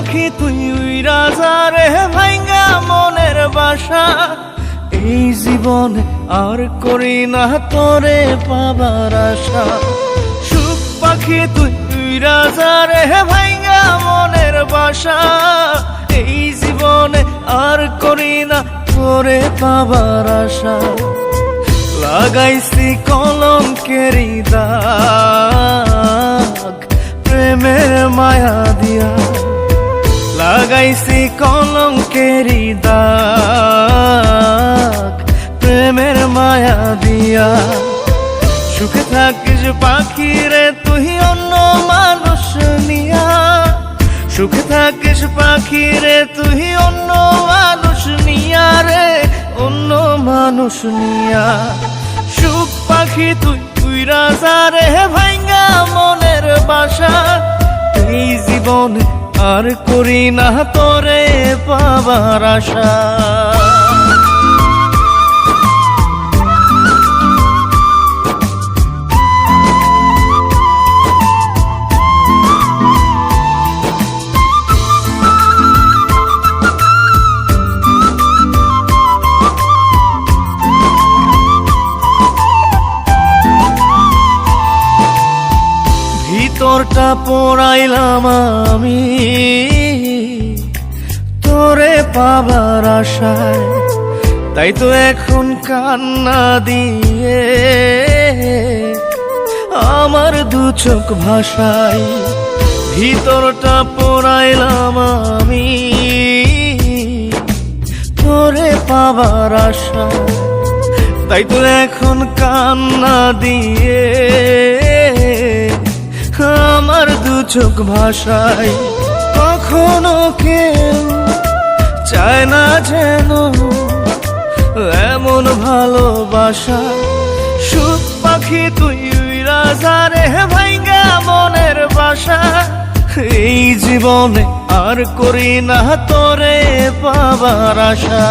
পাখি, তুই উইরা রে ভাইঙ্গা মনের বাসা। এই জীবনে আর করি না তোরে পাবার আশা। সুখ পাখি, তুই উইরা রে ভাইঙ্গা মনের বাসা। এই জীবনে আর করি না তোরে পাবার আশা। লাগাইছি কলঙ্কেরি দাগ, প্রেমের মায়া লাগাইছি কলঙ্কেরি দাগ, প্রেমের মায়া দিয়া। সুখে থাকিস পাখি রে, তুই অন্য মানুষ নিয়া। সুখে থাকিস পাখি রে, তুই অন্য মানুষ নিয়া রে, অন্য মানুষ নিয়া। সুখ পাখি তুই তুই রাজা রে, ভাইঙ্গা মনের বাসা। এই জীবনে আর করি না তোরে পাবার আশা। ভিতরটা পড়াইলাম আমি। তোরে পাবার আশায়, তাই তো এখন কান্না দিয়ে আমার দু চোখ ভাষায় ভিতরটা পড়াইলাম আমি। তোরে পাবার আশায়, তাই তো এখন কান্না দিয়ে চোখ ভাষায় কখনো কেউ চায় না যেন এমন ভালোবাসা। সুখ পাখি তুই রাজা রে ভাইঙ্গা মনের বাসা। এই জীবনে আর করি না তোরে পাবার আশা।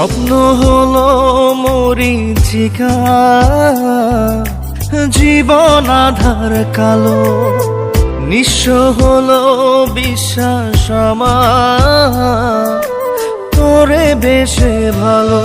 স্বপ্ন হলো মরিচিকা জীবন আধার কালো। নিঃস্ব হলো বিশ্বাস আমার তোরে বেশে ভালো।